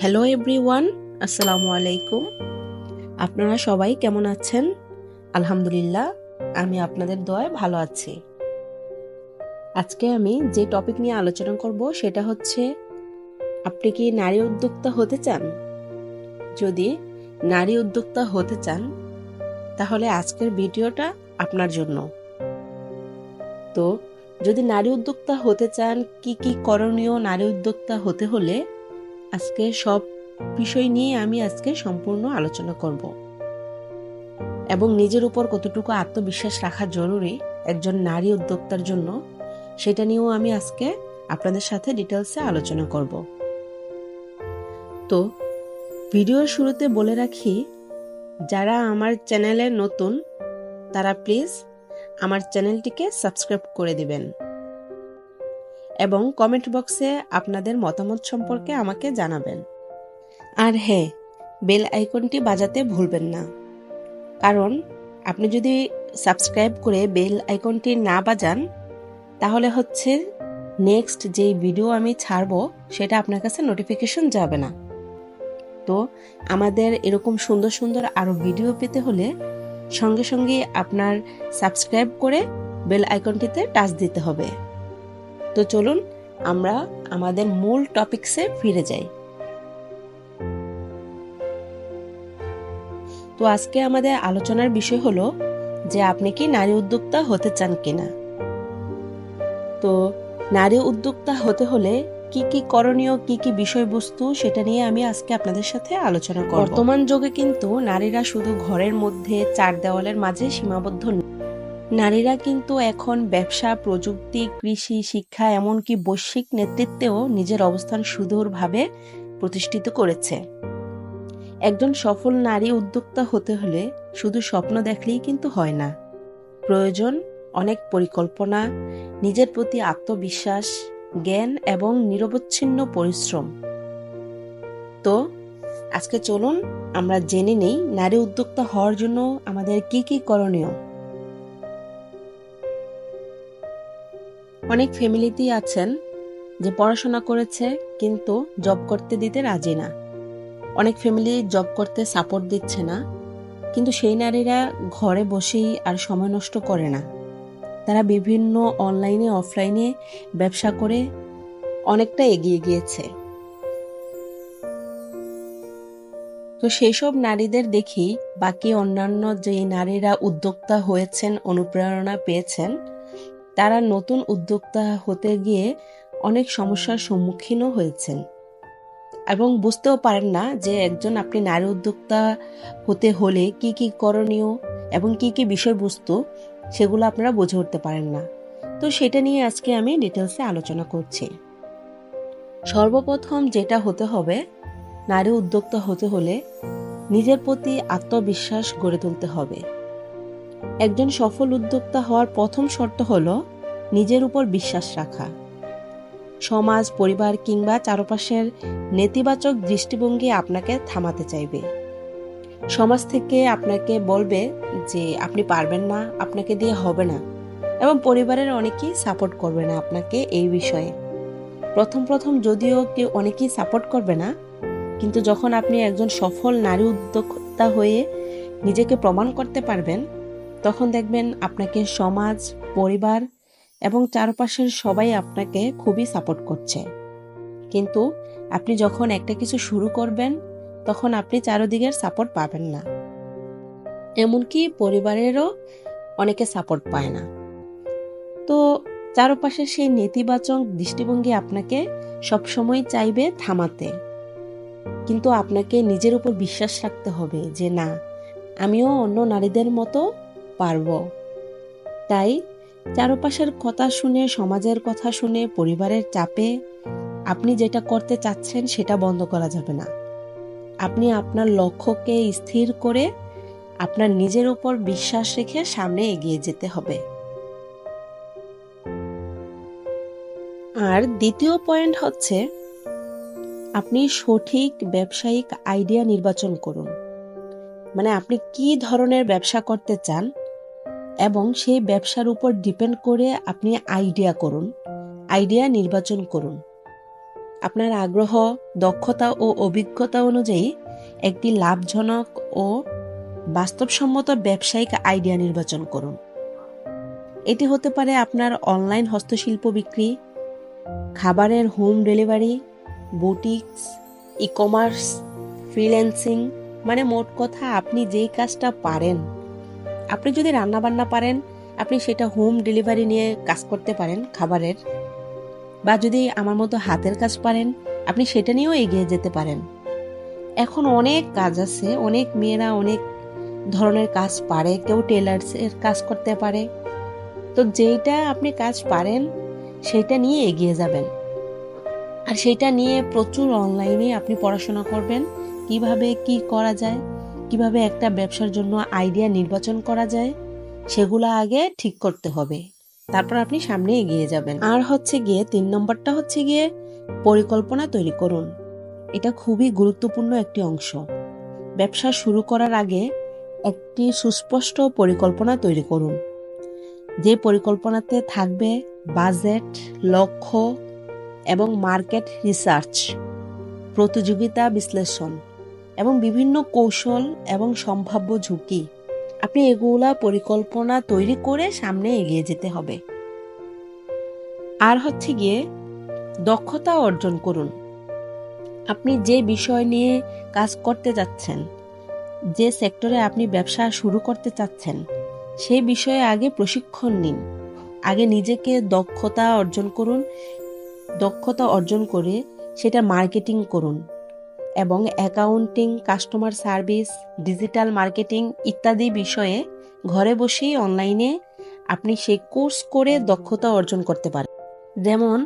Hello everyone আসসালামু আলাইকুম আপনারা সবাই কেমন আছেন? আলহামদুলিল্লাহ, আমি আপনাদের দয়ায় ভালো আছি। আজকে আমি যে টপিক নিয়ে আলোচনা করব, সেটা হচ্ছে, আপনি কি নারী উদ্যোক্তা হতে চান? যদি নারী উদ্যোক্তা হতে চান, তাহলে আজকের ভিডিওটা আপনার জন্য। তো, যদি নারী উদ্যোক্তা হতে চান, কি কি করণীয় নারী উদ্যোক্তা হতে হলে আজকে সব বিষয় নিয়ে আমি আজকে সম্পূর্ণ আলোচনা করব। এবং নিজের উপর কতটুকু আত্মবিশ্বাস রাখা জরুরি একজন নারী উদ্যোক্তার জন্য, সেটা নিয়েও আমি আজকে আপনাদের সাথে ডিটেলসে আলোচনা করব। তো, ভিডিওর শুরুতে বলে রাখি, যারা আমার চ্যানেলে নতুন, তারা প্লিজ আমার চ্যানেলটিকে সাবস্ক্রাইব করে দিবেন। এবং কমেন্ট বক্সে আপনাদের মতামত সম্পর্কে আমাকে জানাবেন। আর হ্যাঁ বেল আইকনটি বাজাতে ভুলবেন না। কারণ, আপনি যদি সাবস্ক্রাইব করে বেল আইকনটি না বাজান, তাহলে হচ্ছে নেক্সট যেই ভিডিও আমি ছাড়ব, সেটা আপনার কাছে নোটিফিকেশন যাবে না। তো, আমাদের এরকম সুন্দর সুন্দর আরও ভিডিও পেতে হলে সঙ্গে সঙ্গে আপনার সাবস্ক্রাইব করে বেল আইকনটিতে টাচ দিতে হবে। তো চলুন আমরা আমাদের মূল টপিকসে ফিরে যাই। তো আজকে আমাদের আলোচনার বিষয় হলো যে আপনি কি নারী উদ্যোক্তা হতে চান কিনা? তো নারী উদ্যোক্তা হতে হলে কি কি করণীয়, কি কি বিষয়বস্তু সেটা নিয়ে আমি আজকে আপনাদের সাথে আলোচনা করব। বর্তমান যুগে কিন্তু নারীরা শুধু ঘরের মধ্যে চার দেওয়ালের মাঝে সীমাবদ্ধ নারীরা কিন্তু এখন ব্যবসা, প্রযুক্তি, কৃষি, শিক্ষা, এমনকি বৈশ্বিক নেতৃত্বেও নিজের অবস্থান সুদূরভাবে প্রতিষ্ঠিত করেছে। একজন সফল নারী উদ্যোক্তা হতে হলে শুধু স্বপ্ন দেখলেই কিন্তু হয় না। প্রয়োজন অনেক পরিকল্পনা, নিজের প্রতি আত্মবিশ্বাস, জ্ঞান এবং নিরবচ্ছিন্ন পরিশ্রম। তো, আজকে চলুন আমরা জেনে নেই নারী উদ্যোক্তা হওয়ার জন্য আমাদের কি কি করণীয়। অনেক ফ্যামিলিতেই আছেন যে পড়াশোনা করেছে কিন্তু জব করতে দিতে রাজি না। অনেক ফ্যামিলি জব করতে সাপোর্ট দিচ্ছে না, কিন্তু সেই নারীরা ঘরে বসেই আর সময় নষ্ট করে না। তারা বিভিন্ন অনলাইনে অফলাইনে ব্যবসা করে অনেকটা এগিয়ে গিয়েছে। তো সেই সব নারীদের দেখি বাকি অন্যান্য যে নারীরা উদ্যোক্তা হয়েছেন, অনুপ্রেরণা পেয়েছেন তারা নতুন উদ্যোক্তা হতে গিয়ে অনেক সমস্যার সম্মুখীনও হয়েছেন। এবং বুঝতেও পারেন না যে একজন আপনি নারী উদ্যোক্তা হতে হলে কি কি করণীয় এবং কি কি বিষয়বস্তু সেগুলো আপনারা বুঝে উঠতে পারেন না। তো সেটা নিয়ে আজকে আমি ডিটেলসে আলোচনা করছি। সর্বপ্রথম যেটা হতে হবে, নারী উদ্যোক্তা হতে হলে নিজের প্রতি আত্মবিশ্বাস গড়ে তুলতে হবে। একজন সফল উদ্যোক্তা হওয়ার প্রথম শর্ত হল নিজের উপর বিশ্বাস রাখা। সমাজ, পরিবার কিংবা চারপাশের নেতিবাচক দৃষ্টিভঙ্গি আপনাকে থামাতে চাইবে। সমাজ থেকে আপনাকে বলবে যে আপনি পারবেন না, আপনাকে দিয়ে হবে না এবং পরিবারের অনেকেই সাপোর্ট করবে না আপনাকে এই বিষয়ে। প্রথম প্রথম যদিও কেউ অনেকেই সাপোর্ট করবে না, কিন্তু যখন আপনি একজন সফল নারী উদ্যোক্তা হয়ে নিজেকে প্রমাণ করতে পারবেন তখন দেখবেন আপনাকে সমাজ, পরিবার এবং চারপাশের সবাই আপনাকে খুবই সাপোর্ট করছে। কিন্তু আপনি যখন একটা কিছু শুরু করবেন, তখন আপনি চারোদিকের সাপোর্ট পাবেন না। এমনকি পরিবারেরও অনেকে সাপোর্ট পায় না। তো চারপাশে সেই নেতিবাচক দৃষ্টিভঙ্গি আপনাকে সবসময় চাইবে থামাতে। কিন্তু আপনাকে নিজের উপর বিশ্বাস রাখতে হবে যে, না, আমিও অন্য নারীদের মতো পারব। তাই চারপাশের কথা শুনে, সমাজের কথা শুনে, পরিবারের চাপে আপনি যেটা করতে চাচ্ছেন সেটা বন্ধ করা যাবে না। আপনি আপনার লক্ষ্যকে স্থির করে আপনার নিজের উপর বিশ্বাস রেখে সামনে এগিয়ে যেতে হবে। আর দ্বিতীয় পয়েন্ট হচ্ছে, আপনি সঠিক ব্যবসায়িক আইডিয়া নির্বাচন করুন। মানে আপনি কি ধরনের ব্যবসা করতে চান এবং সেই ব্যবসার উপর ডিপেন্ড করে আপনি আইডিয়া করুন, আইডিয়া নির্বাচন করুন। আপনার আগ্রহ, দক্ষতা ও অভিজ্ঞতা অনুযায়ী একটি লাভজনক ও বাস্তবসম্মত ব্যবসায়িক আইডিয়া নির্বাচন করুন। এটি হতে পারে আপনার অনলাইন হস্তশিল্প বিক্রি, খাবারের home delivery, boutiques e commerce freelancing মানে মোট কথা আপনি যেই কাজটা পারেন। আপনি যদি রান্না বান্না পারেন, আপনি সেটা হোম ডেলিভারি নিয়ে কাজ করতে পারেন খাবারের। বা যদি আমার মতো হাতের কাজ পারেন, আপনি সেটা নিয়েও এগিয়ে যেতে পারেন। এখন অনেক কাজ আছে, অনেক মেয়েরা অনেক ধরনের কাজ পারে, কেউ টেলার্সের কাজ করতে পারে। তো যেইটা আপনি কাজ পারেন, সেইটা নিয়ে এগিয়ে যাবেন। আর সেইটা নিয়ে প্রচুর অনলাইনে আপনি পড়াশোনা করবেন, কীভাবে কি করা যায় কীভাবে একটা ব্যবসার জন্য আইডিয়া নির্বাচন করা যায়, সেগুলো আগে ঠিক করতে হবে। তারপর আপনি সামনে এগিয়ে যাবেন। আর হচ্ছে গিয়ে তিন নম্বরটা হচ্ছে গিয়ে পরিকল্পনা তৈরি করুন। এটা খুবই গুরুত্বপূর্ণ একটি অংশ। ব্যবসা শুরু করার আগে একটি সুস্পষ্ট পরিকল্পনা তৈরি করুন। যে পরিকল্পনাতে থাকবে বাজেট, লক্ষ্য এবং মার্কেট রিসার্চ, প্রতিযোগিতা বিশ্লেষণ। এবং বিভিন্ন কৌশল এবং সম্ভাব্য ঝুঁকি। আপনি এগুলা পরিকল্পনা তৈরি করে সামনে এগিয়ে যেতে হবে। আর হচ্ছে গিয়ে দক্ষতা অর্জন করুন। আপনি যে বিষয় নিয়ে কাজ করতে যাচ্ছেন, যে সেক্টরে আপনি ব্যবসা শুরু করতে চাচ্ছেন, সেই বিষয়ে আগে প্রশিক্ষণ নিন। আগে নিজেকে দক্ষতা অর্জন করুন। দক্ষতা অর্জন করে সেটা মার্কেটিং করুন। এবং accounting, customer service, digital marketing ইত্যাদি বিষয়ে ঘরে বসেই অনলাইনে আপনি সেই কোর্স করে দক্ষতা অর্জন করতে পারেন। যেমন,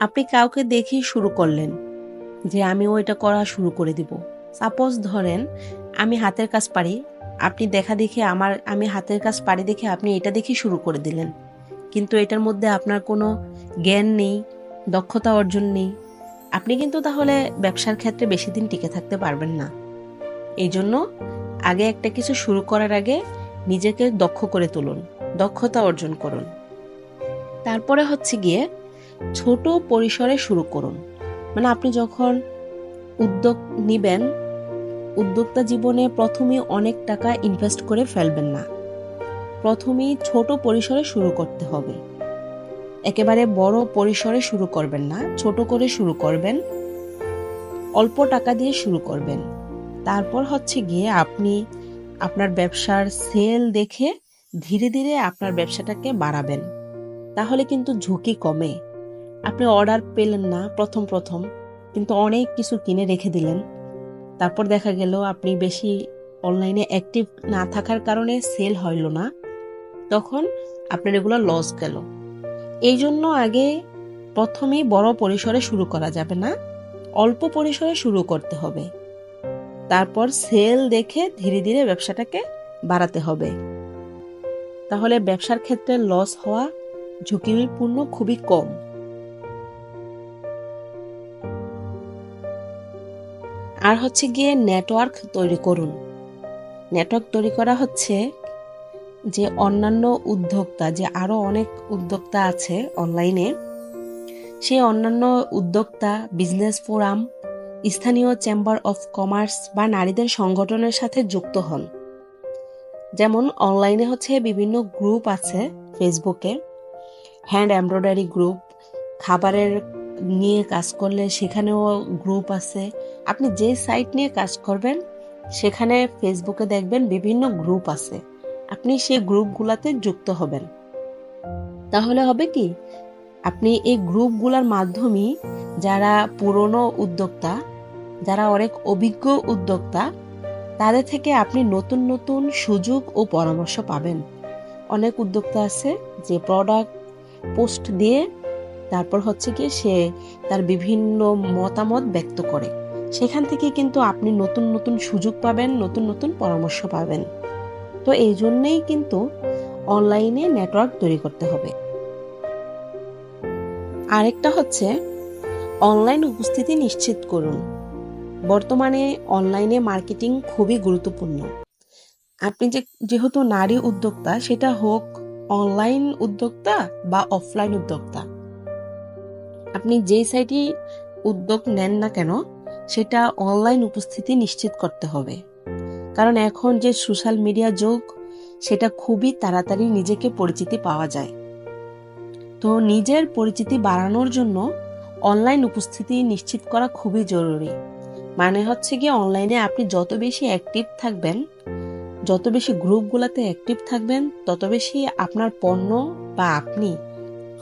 আপনি কাউকে দেখেই শুরু করলেন যে আমি ওইটা করা শুরু করে দিব। সাপোজ ধরেন, আমি হাতের কাজ পারি, আপনি দেখা দেখে আমার, আমি হাতের কাজ পারি দেখে আপনি এটা দেখে শুরু করে দিলেন। কিন্তু এটার মধ্যে আপনার কোনো জ্ঞান নেই, দক্ষতা অর্জন নেই আপনি কিন্তু তাহলে ব্যবসার ক্ষেত্রে বেশি দিন টিকে থাকতে পারবেন না। এই জন্য আগে একটা কিছু শুরু করার আগে নিজেকে দক্ষ করে তুলুন, দক্ষতা অর্জন করুন। তারপরে হচ্ছে গিয়ে ছোট পরিসরে শুরু করুন। মানে আপনি যখন উদ্যোগ নিবেন, উদ্যোক্তা জীবনে প্রথমে অনেক টাকা ইনভেস্ট করে ফেলবেন না। প্রথমেই ছোট পরিসরে শুরু করতে হবে। একেবারে বড় পরিসরে শুরু করবেন না, ছোট করে শুরু করবেন। অল্প টাকা দিয়ে শুরু করবেন। তারপর হচ্ছে গিয়ে আপনি আপনার ব্যবসার সেল দেখে ধীরে ধীরে আপনার ব্যবসাটাকে বাড়াবেন। তাহলে কিন্তু ঝুঁকি কমে। আপনি অর্ডার পেলেন না প্রথম প্রথম, কিন্তু অনেক কিছু কিনে রেখে দিলেন। তারপর দেখা গেল আপনি বেশি অনলাইনে অ্যাক্টিভ না থাকার কারণে সেল হইল না। তখন আপনার এগুলো লস গেল। এই জন্য আগে প্রথমে বড় পরিসরে শুরু করা যাবে না, অল্প পরিসরে শুরু করতে হবে। তারপর সেল দেখে ধীরে ধীরে ব্যবসাটাকে বাড়াতে হবে। তাহলে ব্যবসার ক্ষেত্রে লস হওয়া ঝুঁকিপূর্ণ খুবই কম। আর হচ্ছে গিয়ে নেটওয়ার্ক তৈরি করুন। নেটওয়ার্ক তৈরি করা হচ্ছে যে অন্যান্য উদ্যোক্তা, যে আরও অনেক উদ্যোক্তা আছে অনলাইনে সেই অন্যান্য উদ্যোক্তা বিজনেস ফোরাম স্থানীয় চেম্বার অফ কমার্স বা নারীদের সংগঠনের সাথে যুক্ত হন। যেমন অনলাইনে হচ্ছে বিভিন্ন গ্রুপ আছে ফেসবুকে হ্যান্ড এমব্রয়ডারি গ্রুপ খাবারের নিয়ে কাজ করলে সেখানেও গ্রুপ আছে। আপনি যে সাইট নিয়ে কাজ করবেন, সেখানে ফেসবুকে দেখবেন বিভিন্ন গ্রুপ আছে। আপনি সেই গ্রুপগুলোতে যুক্ত হবেন। তাহলে হবে কি? আপনি এই গ্রুপগুলোর মাধ্যমে যারা পুরনো উদ্যোক্তা, যারা অনেক অভিজ্ঞ উদ্যোক্তা, তাদের থেকে আপনি নতুন নতুন সুযোগ ও পরামর্শ পাবেন। অনেক উদ্যোক্তা আছে যে প্রোডাক্ট পোস্ট দিয়ে তারপর হচ্ছে কি সে তার বিভিন্ন মতামত ব্যক্ত করে। সেখান থেকে কিন্তু আপনি নতুন নতুন সুযোগ পাবেন, নতুন নতুন পরামর্শ পাবেন। তো এই জন্যেই কিন্তু অনলাইনে নেটওয়ার্ক তৈরি করতে হবে। আরেকটা হচ্ছে, অনলাইন উপস্থিতি নিশ্চিত করুন। বর্তমানে অনলাইনে মার্কেটিং খুবই গুরুত্বপূর্ণ। আপনি যে, যেহেতু নারী উদ্যোক্তা, সেটা হোক অনলাইন উদ্যোক্তা বা অফলাইন উদ্যোক্তা। আপনি যেই সাইটই উদ্যোগ নেন না কেন, সেটা অনলাইন উপস্থিতি নিশ্চিত করতে হবে। কারণ এখন যে সোশ্যাল মিডিয়া যুগ, সেটা খুবই তাড়াতাড়ি নিজেকে পরিচিতি পাওয়া যায়। তো নিজের পরিচিতি বাড়ানোর জন্য অনলাইন উপস্থিতি নিশ্চিত করা খুবই জরুরি। মানে হচ্ছে কি অনলাইনে আপনি যত বেশি অ্যাক্টিভ থাকবেন, যত বেশি গ্রুপগুলোতে অ্যাক্টিভ থাকবেন, তত বেশি আপনার পণ্য বা আপনি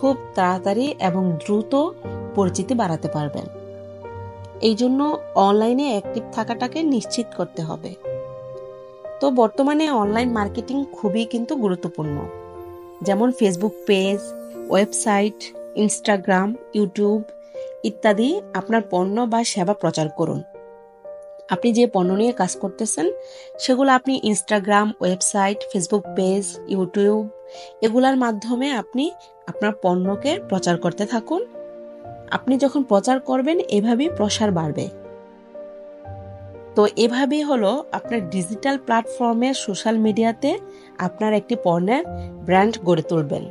খুব তাড়াতাড়ি এবং দ্রুত পরিচিতি বাড়াতে পারবেন। এই জন্য অনলাইনে অ্যাক্টিভ থাকাটাকে নিশ্চিত করতে হবে। তো বর্তমানে অনলাইন মার্কেটিং খুবই কিন্তু গুরুত্বপূর্ণ। যেমন Facebook page website Instagram YouTube ইত্যাদি আপনার পণ্য বা সেবা প্রচার করুন। আপনি যে পণ্য নিয়ে কাজ করতেছেন, সেগুলো আপনি Instagram website Facebook page YouTube এগুলার মাধ্যমে আপনি আপনার পণ্যকে প্রচার করতে থাকুন। আপনি যখন প্রচার করবেন, এভাবেই প্রসার বাড়বে। তো এভাবেই হলো আপনার ডিজিটাল প্ল্যাটফর্মে সোশ্যাল মিডিয়াতে আপনার একটি পণ্যের ব্র্যান্ড গড়ে তুলবেন।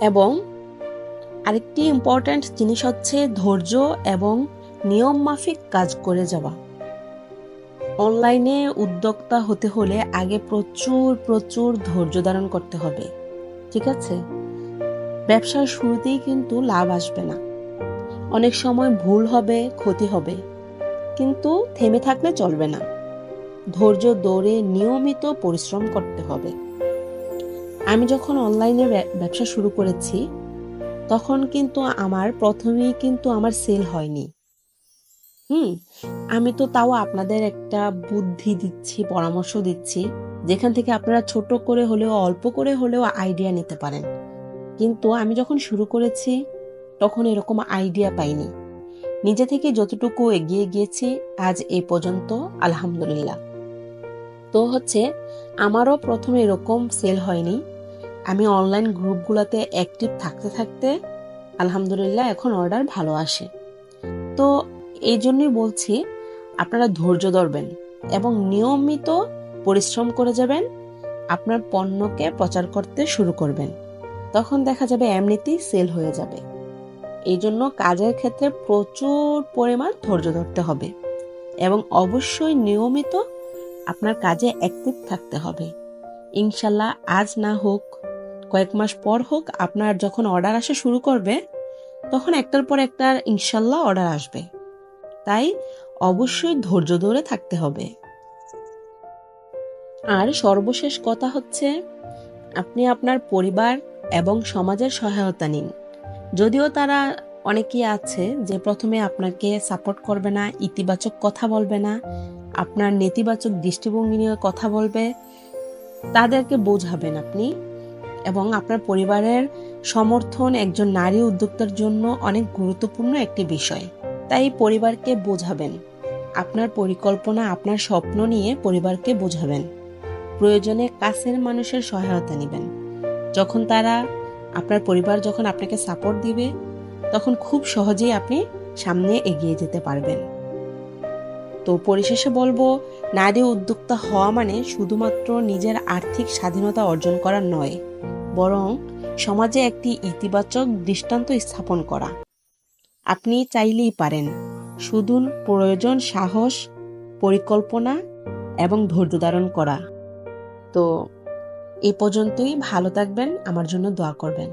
এবং আরেকটি ইম্পর্ট্যান্ট জিনিস হচ্ছে ধৈর্য এবং নিয়ম মাফিক কাজ করে যাওয়া। অনলাইনে উদ্যোক্তা হতে হলে আগে প্রচুর প্রচুর ধৈর্য ধারণ করতে হবে, ঠিক আছে? ব্যবসার শুরুতেই কিন্তু লাভ আসবে না। অনেক সময় ভুল হবে, ক্ষতি হবে। কিন্তু থেমে থাকলে চলবে না। ধৈর্য দৌড়ে নিয়মিত পরিশ্রম করতে হবে। আমি যখন অনলাইনে ব্যবসা শুরু করেছি, তখন কিন্তু আমার প্রথমেই কিন্তু আমার সেল হয়নি। হুম, আমি তো তাও আপনাদের একটা বুদ্ধি দিচ্ছি, পরামর্শ দিচ্ছি, যেখান থেকে আপনারা ছোট করে হলেও, অল্প করে হলেও আইডিয়া নিতে পারেন। কিন্তু আমি যখন শুরু করেছি তখন এরকম আইডিয়া পাইনি। নিজে থেকে যতটুকু এগিয়ে গিয়েছি, আজ এই পর্যন্ত আলহামদুলিল্লাহ। তো হচ্ছে, আমারও প্রথমে এরকম সেল হয়নি। আমি অনলাইন গ্রুপগুলোতে অ্যাক্টিভ থাকতে থাকতে, আলহামদুলিল্লাহ এখন অর্ডার ভালো আসে। তো এই জন্যই বলছি, আপনারা ধৈর্য ধরবেন এবং নিয়মিত পরিশ্রম করে যাবেন, আপনার পণ্যকে প্রচার করতে শুরু করবেন। তখন দেখা যাবে এমনিতেই সেল হয়ে যাবে। এই জন্য কাজের ক্ষেত্রে প্রচুর পরিমাণ ধৈর্য ধরতে হবে এবং অবশ্যই নিয়মিত আপনার কাজে অ্যাক্টিভ থাকতে হবে। ইনশাল্লাহ আজ না হোক, কয়েক মাস পর হোক আপনার যখন অর্ডার আসা শুরু করবে, তখন একটার পর একটার ইনশাল্লাহ অর্ডার আসবে। তাই অবশ্যই ধৈর্য ধরে থাকতে হবে। আর সর্বশেষ কথা হচ্ছে, আপনি আপনার পরিবার এবং সমাজের সহায়তা নিন। যদিও তারা অনেকেই আছে যে প্রথমে আপনাকে সাপোর্ট করবে না, ইতিবাচক কথা বলবে না, আপনার নেতিবাচক দৃষ্টিভঙ্গি নিয়ে কথা বলবে, তাদেরকে বোঝাবেন আপনি এবং আপনার পরিবারের সমর্থন একজন নারী উদ্যোক্তার জন্য অনেক গুরুত্বপূর্ণ একটি বিষয়। তাই পরিবারকে বোঝাবেন, আপনার পরিকল্পনা, আপনার স্বপ্ন নিয়ে পরিবারকে বোঝাবেন। প্রয়োজনে কাছের মানুষের সহায়তা নেবেন। যখন তারা আপনার পরিবার যখন আপনাকে সাপোর্ট দিবে, তখন খুব সহজেই আপনি সামনে এগিয়ে যেতে পারবেন। তো পরিশেষে বলব নারী উদ্যোক্তা হওয়া মানে শুধুমাত্র নিজের আর্থিক স্বাধীনতা অর্জন করা নয়, বরং সমাজে একটি ইতিবাচক দৃষ্টান্ত স্থাপন করা। আপনি চাইলেই পারেন, শুধু প্রয়োজন সাহস, পরিকল্পনা এবং ধৈর্য ধারণ করা। তো এ পর্যন্তই ভালো থাকবেন আমার জন্য দোয়া করবেন।